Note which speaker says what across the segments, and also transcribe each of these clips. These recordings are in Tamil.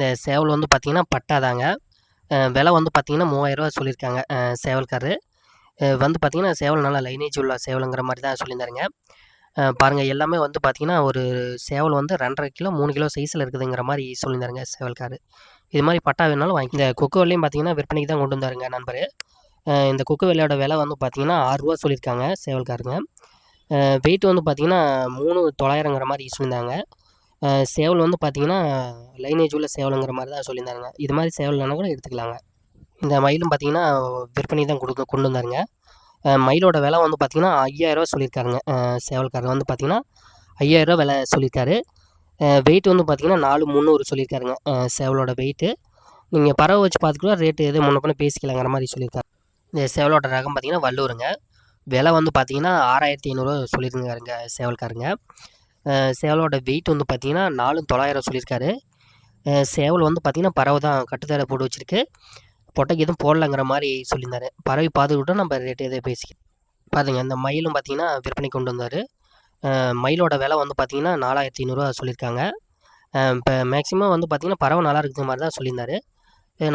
Speaker 1: இந்த சேவல் வந்து பார்த்திங்கன்னா பட்டாதாங்க. விலை வந்து பார்த்திங்கன்னா மூவாயிரரூவா சொல்லியிருக்காங்க சேவல்காரரு. வந்து பார்த்திங்கன்னா சேவல் நல்லா லைனேஜ் உள்ள சேவலுங்கிற மாதிரி தான் சொல்லியிருந்தாருங்க. பாருங்கள் எல்லாமே வந்து பார்த்திங்கன்னா ஒரு சேவல் வந்து ரெண்டரை கிலோ மூணு கிலோ சைஸில் இருக்குதுங்கிற மாதிரி சொல்லியிருந்தாருங்க சேவல்காரு. இது மாதிரி பட்டா வேணாலும் வாங்கி இந்த கொக்கு வெள்ளையும் பார்த்திங்கன்னா விற்பனைக்கு தான் கொண்டு வந்தாருங்க நண்பர். இந்த கொக்கு வெள்ளையோட விலை வந்து பார்த்திங்கன்னா ஆறுரூவா சொல்லியிருக்காங்க சேவல்காருங்க. வெயிட் வந்து பார்த்திங்கன்னா மூணு தொள்ளாயிரங்கிற மாதிரி சொல்லியிருந்தாங்க. சேவல் வந்து பார்த்திங்கன்னா லைனேஜ் உள்ள சேவலுங்கிற மாதிரி தான் சொல்லியிருந்தாருங்க. இது மாதிரி சேவல்னா கூட எடுத்துக்கலாங்க. இந்த மயிலும் பார்த்திங்கன்னா விற்பனை தான் கொடுக்க கொண்டு வந்தாருங்க. மயிலோட விலை வந்து பார்த்திங்கன்னா ஐயாயிரரூவா சொல்லியிருக்காருங்க. சேவல்காரர் வந்து பார்த்திங்கன்னா ஐயாயிரரூவா விலை சொல்லியிருக்காரு. வெயிட் வந்து பார்த்திங்கன்னா நாலு முந்நூறு சொல்லியிருக்காருங்க. சேவலோட வெயிட்டு நீங்கள் பறவை வச்சு பார்த்துக்கலாம் ரேட்டு எது முன்ன பண்ண பேசிக்கலாங்கிற மாதிரி சொல்லியிருக்காரு. இந்த சேவலோட ரகம் பார்த்திங்கன்னா வல்லூருங்க. விலை வந்து பார்த்திங்கன்னா ஆறாயிரத்தி ஐநூறுரூவா சொல்லியிருக்காருங்க சேவல்காரங்க சேவலோட வெயிட் வந்து பார்த்திங்கன்னா நாலு தொள்ளாயிரம் சொல்லியிருக்காரு. சேவல் வந்து பார்த்திங்கன்னா பறவை தான் கட்டுத்தரை போட்டு வச்சுருக்கு. பொட்டைக்கு எதுவும் போடலங்கிற மாதிரி சொல்லியிருந்தாரு. பறவை பார்த்துக்கிட்டோம் நம்ம ரேட்டு எதோ பேசி பாருங்க இந்த மயிலும் பார்த்திங்கன்னா விற்பனை கொண்டு வந்தார். மயிலோட விலை வந்து பார்த்திங்கன்னா நாலாயிரத்தி ஐநூறுரூவா சொல்லியிருக்காங்க. இப்போ மேக்ஸிமம் வந்து பார்த்திங்கன்னா பறவை நல்லா இருக்கிற மாதிரி தான் சொல்லியிருந்தாரு.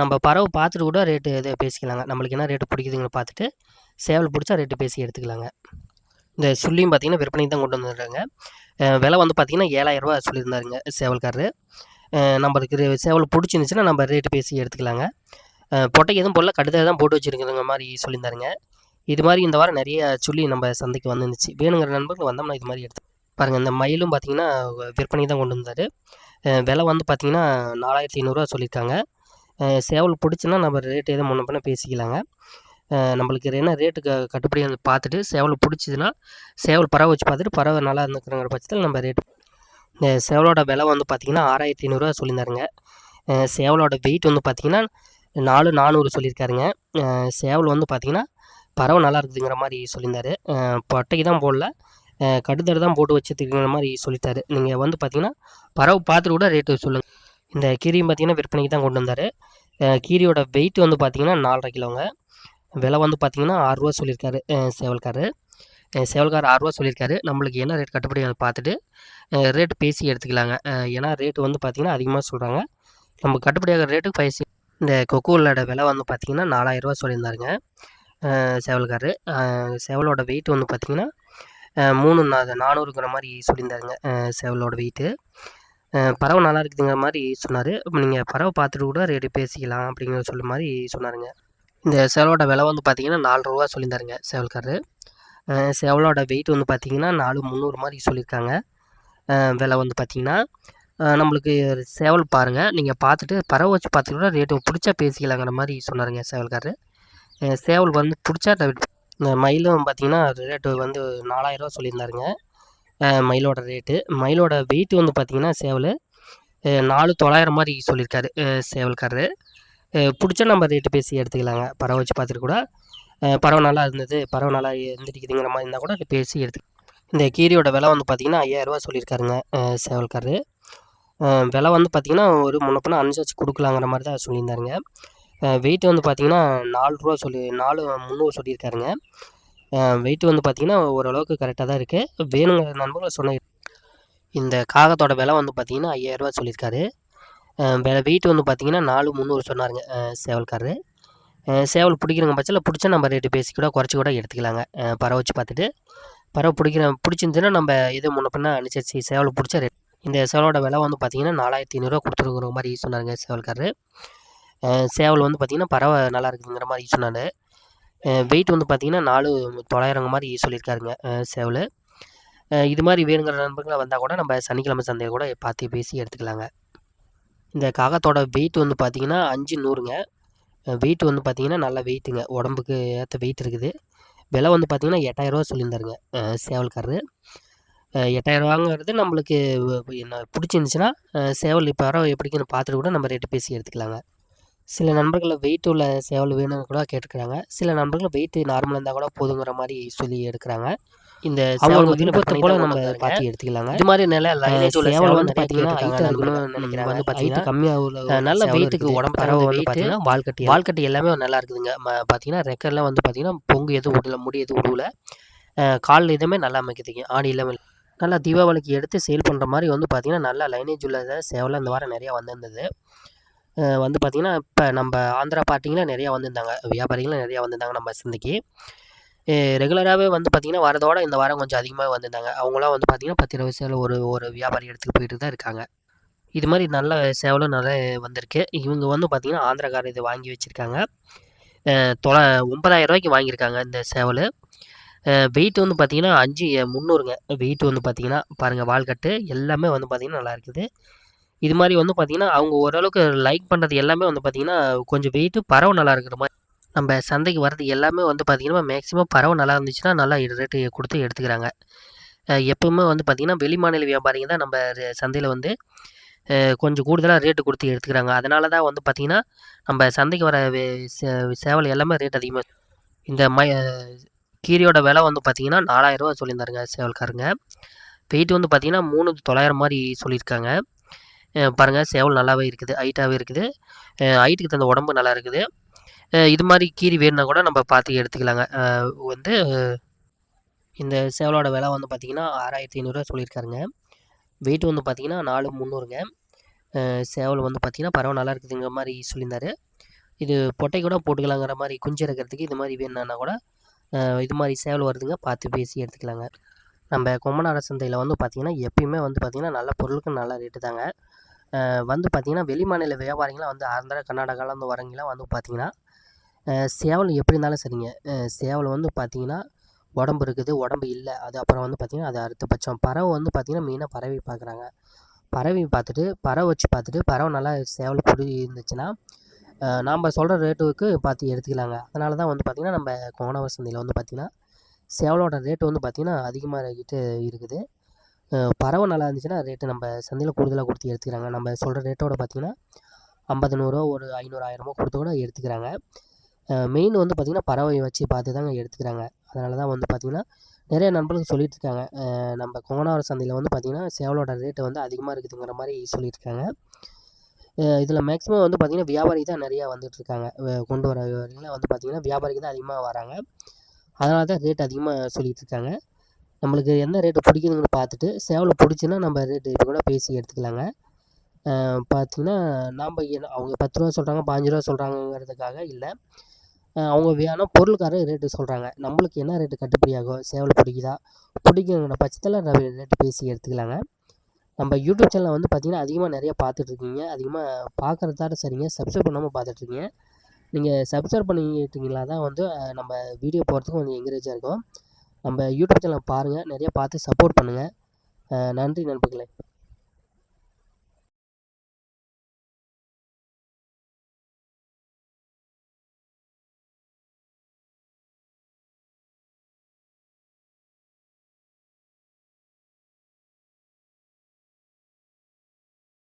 Speaker 1: நம்ம பறவை பார்த்துட்டு கூட ரேட்டு எதை பேசிக்கலாங்க. நம்மளுக்கு என்ன ரேட்டு பிடிக்குதுங்கன்னு பார்த்துட்டு சேவல் பிடிச்சா ரேட்டு பேசி எடுத்துக்கலாங்க. இந்த சுள்ளியும் பார்த்திங்கன்னா விற்பனை தான் கொண்டு வந்துடுறாங்க விலை வந்து பார்த்திங்கன்னா ஏழாயிரரூவா சொல்லியிருந்தாருங்க சேவல்காரரு. நம்மளுக்கு சேவல் பிடிச்சிருந்துச்சின்னா நம்ம ரேட்டு பேசி எடுத்துக்கலாங்க. பொட்டைக்கு எதுவும் போடல கடுதாக தான் போட்டு வச்சுருக்குதுங்க மாதிரி சொல்லியிருந்தாருங்க. இது மாதிரி இந்த வாரம் நிறைய சொல்லி நம்ம சந்தைக்கு வந்துருந்துச்சு. வேணுங்கிற நண்பர்கள் வந்தோம்னா இது மாதிரி எடுத்து பாருங்கள் இந்த மயிலும் பார்த்திங்கன்னா விற்பனை தான் கொண்டு வந்தார். விலை வந்து பார்த்திங்கன்னா நாலாயிரத்தி ஐநூறுரூவா சொல்லியிருக்காங்க. சேவல் பிடிச்சின்னா நம்ம ரேட்டு எதுவும் முன்ன பண்ண பேசிக்கலாங்க. நம்மளுக்கு என்ன ரேட்டு க கட்டுப்படி பார்த்துட்டு சேவல் பிடிச்சிதுன்னா சேவல் பறவை வச்சு பார்த்துட்டு பறவை நல்லா இருந்துக்கிறங்கிற பட்சத்தில் நம்ம ரேட்டு இந்த சேவலோட விலை வந்து பார்த்திங்கன்னா ஆறாயிரத்தி ஐநூறுரூவா சொல்லியிருந்தாருங்க. சேவலோட வெயிட் வந்து பார்த்திங்கன்னா நாலு நானூறு சொல்லியிருக்காருங்க. சேவல் வந்து பார்த்திங்கன்னா பறவை நல்லா இருக்குதுங்கிற மாதிரி சொல்லியிருந்தாரு. பொட்டைக்கு தான் போடல. கடுதர் தான் போட்டு வச்சுருக்குங்கிற மாதிரி சொல்லிட்டாரு நீங்கள் வந்து பார்த்தீங்கன்னா பறவை பார்த்துட்டு கூட ரேட்டு சொல்லுங்கள் இந்த கீரியும் பார்த்தீங்கன்னா விற்பனைக்கு தான் கொண்டு வந்தார். கீரியோட வெயிட் வந்து பார்த்திங்கன்னா நாலரை கிலோங்க. விலை வந்து பார்த்திங்கன்னா ஆறுரூவா சொல்லியிருக்காரு சேவல்காரு. சேவல்கார் ஆறுரூவா சொல்லியிருக்காரு. நம்மளுக்கு என்ன ரேட் கட்டுப்படி அதை பார்த்துட்டு ரேட்டு பேசி எடுத்துக்கலாங்க. ஏன்னா ரேட்டு வந்து பார்த்திங்கன்னா அதிகமாக சொல்கிறாங்க நம்ம கட்டுப்படியாகிற ரேட்டுக்கு பேசி இந்த கொக்கோலோட விலை வந்து பார்த்திங்கன்னா நாலாயிரரூவா சொல்லியிருந்தாருங்க சேவல்கார். சேவலோட வெயிட் வந்து பார்த்திங்கன்னா மூணு நா நானூறுங்கிற மாதிரி சொல்லியிருந்தாருங்க சேவலோட வெயிட்டு பறவை நல்லா இருக்குதுங்கிற மாதிரி சொன்னார். நீங்கள் பறவை பார்த்துட்டு கூட ரேட்டு பேசிக்கலாம் அப்படிங்கிற சொல்ல மாதிரி சொன்னாருங்க. இந்த சேவலோட விலை வந்து பார்த்திங்கன்னா நாலு ரூபா சொல்லியிருந்தாருங்க சேவல்காரரு. சேவலோட வெயிட் வந்து பார்த்திங்கன்னா நாலு முந்நூறு மாதிரி சொல்லியிருக்காங்க. விலை வந்து பார்த்திங்கன்னா நம்மளுக்கு சேவல் பாருங்கள் நீங்கள் பார்த்துட்டு பறவை வச்சு பார்த்துட்டு கூட ரேட்டு பிடிச்சா பேசிக்கலாங்கிற மாதிரி சொன்னாருங்க சேவல்காரரு. சேவல் வந்து பிடிச்சா இந்த மயிலும் பார்த்திங்கன்னா ரேட்டு வந்து நாலாயிரரூவா சொல்லியிருந்தாருங்க. மயிலோட ரேட்டு மயிலோட வெயிட் வந்து பார்த்திங்கன்னா சேவல் நாலு தொள்ளாயிரம் மாதிரி சொல்லியிருக்காரு சேவல்காரரு. பிடிச்சா நம்ம ரேட்டு பேசி எடுத்துக்கலாங்க. பறவை வச்சு பார்த்துட்டு கூட. பறவை நல்லா இருந்தது. பறவை நல்லா இருந்துருக்குதுங்கிற மாதிரி இருந்தால் கூட பேசி எடுத்து இந்த கீரியோட விலை வந்து பார்த்திங்கன்னா ஐயாயிரரூவா சொல்லியிருக்காருங்க சேவல்காரரு. விலை வந்து பார்த்திங்கன்னா ஒரு முன்னப்பின அனுசரிச்சு கொடுக்கலாங்கிற மாதிரி தான் சொல்லியிருந்தாருங்க. வெயிட் வந்து பார்த்திங்கன்னா நாலு ரூபா சொல்லி நாலு முந்நூறு சொல்லியிருக்காருங்க. வெயிட் வந்து பார்த்திங்கன்னா ஓரளவுக்கு கரெக்டாக தான் இருக்குது வேணுங்கிற நண்பர்கள் சொன்ன இந்த காகத்தோட விலை வந்து பார்த்திங்கன்னா ஐயாயிரரூவா சொல்லியிருக்காரு. வேலை வெயிட் வந்து பார்த்திங்கன்னா நாலு முந்நூறு சொன்னாருங்க சேவல்காரரு. சேவல் பிடிக்கிறவங்க பட்சத்தில் பிடிச்சா நம்ம ரேட்டு பேசி கூட குறைச்சி கூட எடுத்துக்கலாங்க. பறவை வச்சு பார்த்துட்டு பறவை பிடிக்கிற பிடிச்சிருந்துச்சுன்னா நம்ம எது முன்ன பண்ண அனுசரிச்சு சேவல் பிடிச்சா ரேட் இந்த சேவலோட விலை வந்து பார்த்திங்கன்னா நாலாயிரத்தி ஐநூறுரூவா கொடுத்துருக்குற மாதிரி சொன்னாருங்க சேவல்காரரு. சேவல் வந்து பார்த்திங்கன்னா பறவை நல்லா இருக்குதுங்கிற மாதிரி சொன்னார். வெயிட் வந்து பார்த்திங்கன்னா நாலு தொள்ளாயிரங்க மாதிரி சொல்லியிருக்காருங்க சேவல். இது மாதிரி வேணுங்கிற நண்பர்களை வந்தால் கூட நம்ம சனிக்கிழமை சந்தையை கூட பார்த்து பேசி எடுத்துக்கலாங்க. இந்த காகத்தோட வெயிட் வந்து பார்த்திங்கன்னா அஞ்சு நூறுங்க. வெயிட் வந்து பார்த்திங்கன்னா நல்ல வெயிட்டுங்க உடம்புக்கு ஏற்ற வெயிட் இருக்குது. விலை வந்து பார்த்திங்கன்னா எட்டாயிரரூவா சொல்லியிருந்தாருங்க. சேவல்காரரு. எட்டாயிரரூவாங்கிறது நம்மளுக்கு என்ன பிடிச்சிருந்துச்சின்னா சேவல் இப்போ யாரோ எப்படிக்குன்னு பார்த்துட்டு கூட நம்ம ரேட்டு பேசி எடுத்துக்கலாங்க. சில நண்பர்கள் வெயிட் உள்ள சேவல் வேணும்னு கூட கேட்டுக்கிறாங்க. சில நண்பர்கள் வெயிட் நார்மலாக இருந்தால் கூட போதுங்கிற மாதிரி சொல்லி எடுக்கிறாங்க. இந்த சேவல் விருப்பத்தை போல நம்ம பார்த்து எடுத்துக்கலாங்க. இது மாதிரி நில சேவல் வந்து பார்த்தீங்கன்னா ஹைட்டாக நினைக்கிறாங்க. வந்து பார்த்தீங்கன்னா கம்மியாக உள்ள நல்ல வெயிட்டுக்கு உடம்பு தரவு வந்து பார்த்தீங்கன்னா வால்கட்டி வால்கட்டி எல்லாமே நல்லா இருக்குதுங்க. பார்த்தீங்கன்னா ரெக்கர்லாம் வந்து பார்த்தீங்கன்னா பொங்கு எதுவும் விடல முடி எதுவும் விடல கால் இதுவுமே நல்லா அமைக்குதுங்க. ஆணி இல்லாமல் நல்லா தீபாவளிக்கு எடுத்து சேல் பண்ணுற மாதிரி வந்து பார்த்திங்கன்னா நல்லா லைனேஜ் உள்ள சேவலாம் இந்த வாரம் நிறையா வந்திருந்தது. வந்து பார்த்திங்கன்னா இப்போ நம்ம ஆந்திரா பார்ட்டிங்களாம் நிறையா வந்திருந்தாங்க. வியாபாரிகளும் நிறையா வந்திருந்தாங்க நம்ம சந்தைக்கு. ரெகுலராகவே வந்து பார்த்திங்கன்னா வரதோட இந்த வாரம் கொஞ்சம் அதிகமாக வந்திருந்தாங்க. அவங்களாம் வந்து பார்த்திங்கன்னா பத்து இருபது சேவல் ஒரு ஒரு வியாபாரி எடுத்துகிட்டு போயிட்டு தான் இருக்காங்க. இது மாதிரி நல்ல சேவலும் நிறைய வந்திருக்கு. இவங்க வந்து பார்த்திங்கன்னா ஆந்திராக்காரர் இது வாங்கி வச்சுருக்காங்க. தொலை ஒன்பதாயிரம் ரூபாய்க்கு வாங்கியிருக்காங்க இந்த சேவல். வெயிட் வந்து பார்த்திங்கன்னா அஞ்சு முந்நூறுங்க. வெயிட் வந்து பார்த்திங்கன்னா பாருங்கள் வால்கட்டு எல்லாமே வந்து பார்த்திங்கன்னா நல்லா இருக்குது. இது மாதிரி வந்து பார்த்திங்கன்னா அவங்க ஓரளவுக்கு லைக் பண்ணுறது எல்லாமே வந்து பார்த்திங்கன்னா கொஞ்சம் வெயிட்டு பறவை நல்லா இருக்கிற மாதிரி நம்ம சந்தைக்கு வர்றது எல்லாமே வந்து பார்த்திங்கன்னா மேக்ஸிமம் பறவை நல்லா இருந்துச்சுன்னா நல்லா ரேட்டு கொடுத்து எடுத்துக்கிறாங்க. எப்பவுமே வந்து பார்த்திங்கன்னா வெளி மாநில வியாபாரிங்க தான் நம்ம சந்தையில் வந்து கொஞ்சம் கூடுதலாக ரேட்டு கொடுத்து எடுத்துக்கிறாங்க. அதனால தான் வந்து பார்த்திங்கன்னா நம்ம சந்தைக்கு வர சேவல் எல்லாமே ரேட் அதிகமாக இந்த ம கீரையோட விலை வந்து பார்த்திங்கன்னா நாலாயிரரூவா சொல்லியிருந்தாருங்க சேவல்காரங்க. வெயிட் வந்து பார்த்திங்கன்னா மூணு தொள்ளாயிரம் மாதிரி சொல்லியிருக்காங்க. பாருங்கள் சேவல் நல்லாவே இருக்குது ஹைட்டாகவே இருக்குது. ஹைட்டுக்கு தகுந்த உடம்பு நல்லா இருக்குது. இது மாதிரி கீரி வேணுன்னா கூட நம்ம பார்த்து எடுத்துக்கலாங்க. வந்து இந்த சேவலோட விலை வந்து பார்த்திங்கன்னா ஆறாயிரத்தி ஐநூறுரூவா சொல்லியிருக்காருங்க. வெயிட் வந்து பார்த்திங்கன்னா நாலு முந்நூறுங்க. சேவல் வந்து பார்த்திங்கன்னா பரவாயில்ல நல்லா இருக்குதுங்கிற மாதிரி சொல்லியிருந்தாரு. இது பொட்டை கூட போட்டுக்கலாங்கிற மாதிரி குஞ்சு இருக்கிறதுக்கு இது மாதிரி வேணுன்னா கூட இது மாதிரி சேவல் வருதுங்க பார்த்து பேசி எடுத்துக்கலாங்க. நம்ம கொம்பநாட சந்தையில் வந்து பார்த்திங்கன்னா எப்பயுமே வந்து பார்த்திங்கன்னா நல்ல பொருளுக்கு நல்ல ரேட்டு தாங்க. வந்து பார்த்திங்கன்னா வெளி மாநில வியாபாரிங்களாம் வந்து ஆந்திரா கர்நாடகாவிலேருந்து வரவங்களாம் வந்து பார்த்திங்கன்னா சேவல் எப்படி இருந்தாலும் சரிங்க. சேவல் வந்து பார்த்திங்கன்னா உடம்பு இருக்குது உடம்பு இல்லை. அது அப்புறம் வந்து பார்த்திங்கன்னா அது அடுத்த பட்சம் பறவை வந்து பார்த்திங்கன்னா மெயினாக பறவை பார்க்குறாங்க பறவை பார்த்துட்டு பறவை வச்சு பார்த்துட்டு பறவை நல்லா சேவல் பிடி இருந்துச்சுன்னா நாம் சொல்கிற ரேட்டுக்கு பார்த்து எடுத்துக்கலாங்க. அதனால தான் வந்து பார்த்திங்கன்னா நம்ம கோணவர் சந்தையில் வந்து பார்த்திங்கன்னா சேவலோட ரேட்டு வந்து பார்த்திங்கன்னா அதிகமாகிட்டு இருக்குது. பறவை நல்லா இருந்துச்சுன்னா ரேட்டு நம்ம சந்தையில் கூடுதலாக கொடுத்து எடுத்துக்கிறாங்க. நம்ம சொல்கிற ரேட்டோட பார்த்திங்கன்னா ஐம்பது நூறுரூவா ஒரு ஐநூறு ஆயிரமோ கொடுத்து கூட எடுத்துக்கிறாங்க. மெயின் வந்து பார்த்திங்கன்னா பறவை வச்சு பார்த்து தாங்க எடுத்துக்கிறாங்க. அதனால தான் வந்து பார்த்திங்கன்னா நிறைய நண்பர்கள் சொல்லிட்டு இருக்காங்க நம்ம கொங்கனாவரம் சந்தையில் வந்து பார்த்திங்கன்னா சேவலோட ரேட்டு வந்து அதிகமாக இருக்குதுங்கிற மாதிரி சொல்லியிருக்காங்க இதில் மேக்ஸிமம் வந்து பார்த்திங்கன்னா வியாபாரி தான் நிறையா வந்துட்டுருக்காங்க. கொண்டு வர வந்து பார்த்திங்கன்னா வியாபாரிக்கு தான் அதிகமாக வராங்க. அதனால தான் ரேட் அதிகமாக சொல்லிகிட்டு இருக்காங்க நம்மளுக்கு என்ன ரேட்டு பிடிக்குதுன்னு பார்த்துட்டு சேவலை பிடிச்சின்னா நம்ம ரேட்டு இப்போ கூட பேசி எடுத்துக்கலாங்க. பார்த்திங்கன்னா நாம் அவங்க பத்து ரூபா சொல்கிறாங்க பாஞ்சு ரூபா சொல்கிறாங்கங்கிறதுக்காக இல்லை. அவங்க வேணால் பொருளுக்காரர் ரேட்டு சொல்கிறாங்க நம்மளுக்கு என்ன ரேட்டு கட்டுப்படியாகும்? சேவல் பிடிக்குதா? பிடிக்குங்கிற பட்சத்தில் நம்ம ரேட்டு பேசி எடுத்துக்கலாங்க. நம்ம யூடியூப் சேனலில் வந்து பார்த்திங்கன்னா அதிகமாக நிறைய பார்த்துட்ருக்கீங்க அதிகமாக பார்க்குறதாட்ட சரிங்க. சப்ஸ்கிரைப் பண்ணாமல் பார்த்துட்ருக்கீங்க நீங்கள் சப்ஸ்கிரைப் பண்ணிட்டீங்களா தான் வந்து நம்ம வீடியோ போகிறதுக்கு கொஞ்சம் என்கரேஜாக இருக்கும். நம்ம யூடியூப் சேனலை பாருங்கள் நிறைய பார்த்து சப்போர்ட் பண்ணுங்கள் நன்றி நண்பர்களே.